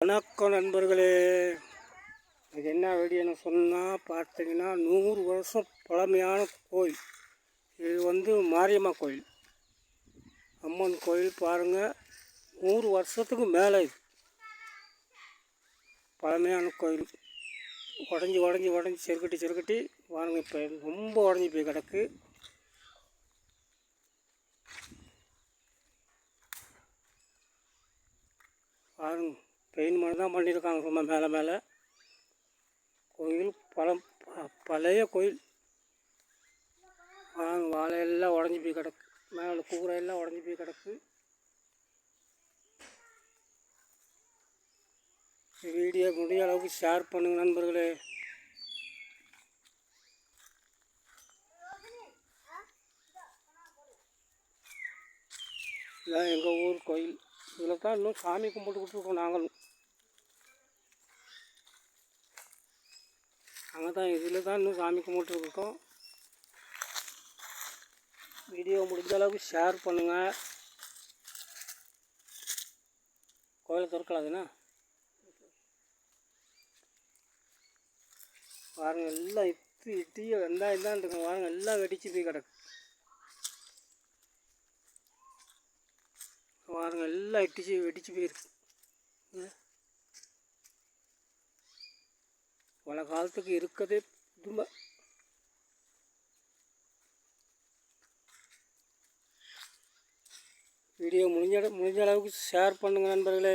வணக்கம் நண்பர்களே. இது என்ன வீடியோன்னு சொன்னால் பார்த்தீங்கன்னா நூறு வருஷம் பழமையான கோயில். இது வந்து மாரியம்மா கோயில். அம்மன் கோயில் பாருங்கள் நூறு வருஷத்துக்கு மேலே இது. பழமையான கோயில். உடஞ்சி உடஞ்சி உடஞ்சி செருக்கட்டி செருக்கட்டி. பாருங்கள் இப்போ ரொம்ப உடஞ்சி போய் கிடக்கு. பாருங்கள் பெயிண்ட் மட்டும் தான் பண்ணியிருக்காங்க சும்மா மேலே மேலே. கோயில் பழம் ப- பழைய கோயில். வாங்க வாழையெல்லாம் உடஞ்சி போய் கிடக்கு. மேலே கூரையெல்லாம் உடஞ்சி போய் கிடக்கு. வீடியோ முடிய அளவுக்கு ஷேர் பண்ணுங்க நண்பர்களே. இதான் எங்கள் ஊர் கோயில். இதில் தான் இன்னும் சாமி கும்பிட்டுக்கிட்டு இருக்கோம் நாங்களும். தான் இதில் தான் இன்னும் சாமி கும்பிட்டுருக்கோம். வீடியோ முடிஞ்ச அளவுக்கு ஷேர் பண்ணுங்கள் கோயிலை திறக்கலாதுண்ணா வாருங்க எல்லாம் இட்டு இட்டிய வெந்தாயம் இதான் இருக்கும் பாருங்க எல்லாம் வெடிச்சு போய் கிடக்கு. வாருங்க எல்லாம் இட்டிச்சு வெடிச்சு போயிருக்கு இங்க. பல காலத்துக்கு இருக்கதே புதுமை வீடியோ முடிஞ்ச அளவு- முடிஞ்ச அளவுக்கு ஷேர் பண்ணுங்கள் நண்பர்களே.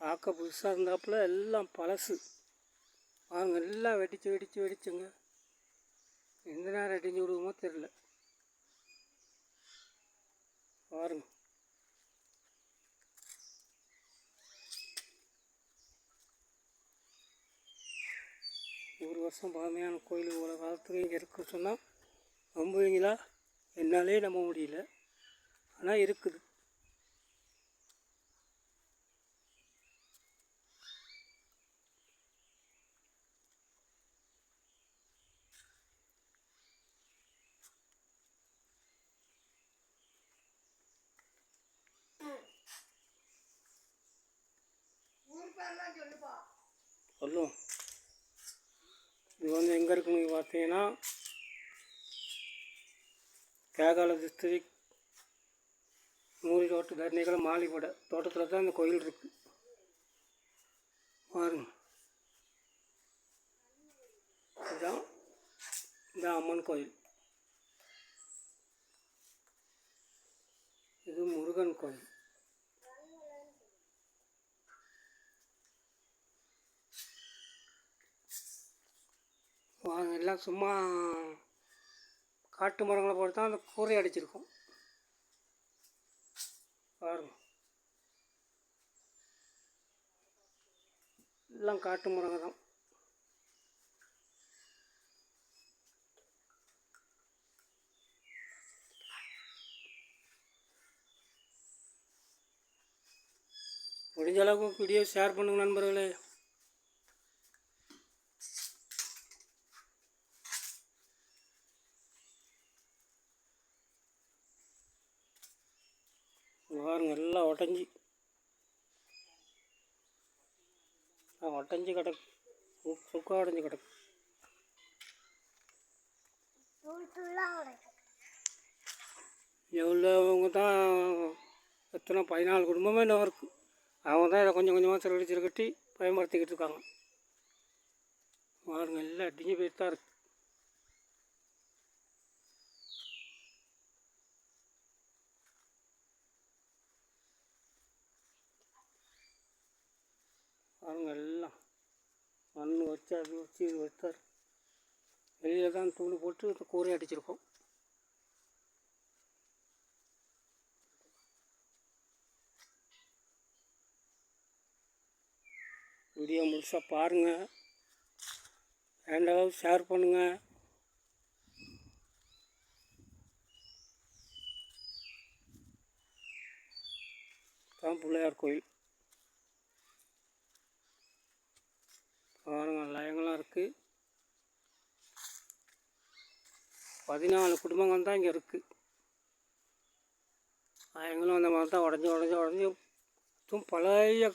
பார்க்க புதுசாக இருந்தாப்புல எல்லாம் பழசு. வாங்க எல்லாம் வெடிச்சு வெடிச்சு வெடிச்சுங்க. எந்த நேரம் அடிஞ்சு விடுவோமோ தெரில பாருங்க. ஒரு வருஷம் பழமையான கோயில் இவ்வளோ காலத்துக்கு இங்கே இருக்குன்னு சொன்னால் நம்புவீங்களா? என்னாலே நம்ப முடியல. ஆனால் இருக்குது. சொல்லும். இது வந்து எங்கே இருக்குன்னு பார்த்தீங்கன்னா கேகால டிஸ்ட்ரிக் நூறு தோட்ட தர்ணிகள் மாலிப்படை தோட்டத்தில் தான் இந்த கோயில் இருக்கு. பாருங்க. இதுதான் இந்த அம்மன் கோயில். இது முருகன் கோயில் வாங்க எல்லாம் சும்மா காட்டு மரங்களை போட்டு தான் அந்த கூரை அடிச்சிருக்கோம். பாருங்க. எல்லாம் காட்டு மரங்க தான். முடிஞ்ச அளவுக்கு வீடியோ ஷேர் பண்ணுங்க நண்பர்களே. உடஞ்சி ஆ உடஞ்சி கிடக்கு. சுக்கா உடஞ்சி கிடக்கு. எவ்வளோவங்க தான் எத்தனை பதினாலு குடும்பமே இன்னும் இருக்குது அவங்க தான் இதை கொஞ்சம் கொஞ்சமாக சிறுகட்டி சிறுகட்டி பயன்படுத்திக்கிட்டு இருக்காங்க. வாருங்க எல்லாம் அடிஞ்சு போயிட்டு தான் இருக்குது பாருங்க எல்லாம். மண் வச்சு அது வச்சு இது வச்சார். வெளியில் தான் தூண் போட்டு கூரை அடிச்சிருக்கோம். வீடியோ முழுசாக பாருங்கள் ரெண்டாவது ஷேர் பண்ணுங்கள் தான் பிள்ளையார் கோயில் பாருங்கள் லயங்களாம் இருக்குது பதினாலு குடும்பங்கள் தான் இங்கே இருக்குது எங்களும் அந்த மாதிரி தான் உடஞ்சி உடஞ்சி உடஞ்சி இதுவும் பழைய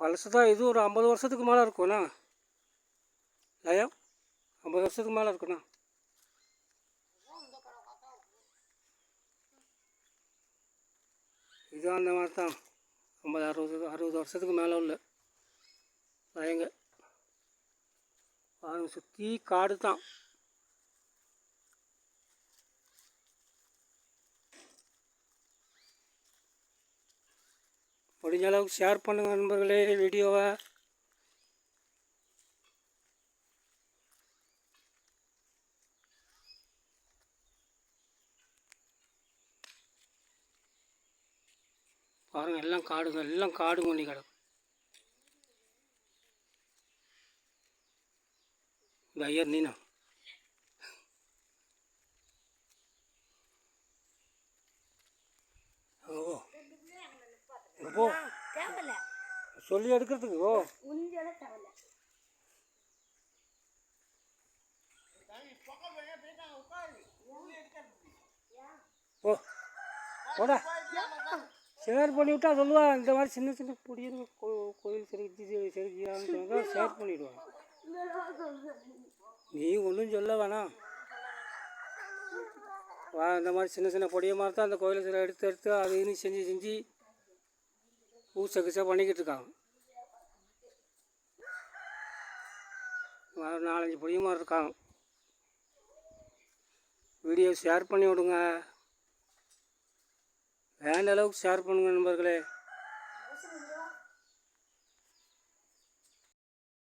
பழசு தான். இது ஒரு ஐம்பது வருஷத்துக்கு மேலே இருக்கும்ண்ணா. இல்லையா ஐம்பது வருஷத்துக்கு மேலே இருக்குண்ணா. இது அந்த மாதிரி தான். ஐம்பது அறுபது அறுபது வருஷத்துக்கு மேலே உள்ள பயங்க சுற்றி காடு தான். முடிஞ்ச அளவுக்கு ஷேர் பண்ணுங்கள் நண்பர்களே வீடியோவை. பாருங்கள் எல்லாம் காடுங்க எல்லாம் காடு மொழி கிடக்கும் இந்த ஐயர் நீனா ஓ இங்க போ தேவையில்ல சொல்லி எடுக்கிறதுக்கு ஓ ஓ போடா. ஷேர் பண்ணிவிட்டா சொல்லுவா இந்த மாதிரி சின்ன சின்ன கோ கோயில் செருக்கி செருக்கியான்னு சொன்னா ஷேர் பண்ணிவிடுவாங்க நீ ஒன்றும் சொல்ல வேணாம். வா இந்த மாதிரி சின்ன சின்ன பொடியை மாதிரி தான் அந்த கோயிலை சில எடுத்து எடுத்து அது இதுன்னு செஞ்சு செஞ்சு ஊச கிசை பண்ணிக்கிட்டு இருக்காங்க நாலஞ்சு பொடிய மாதிரி இருக்காங்க வீடியோ ஷேர் பண்ணி விடுங்க. வேண்ட அளவுக்கு ஷேர் பண்ணுங்க நண்பர்களே.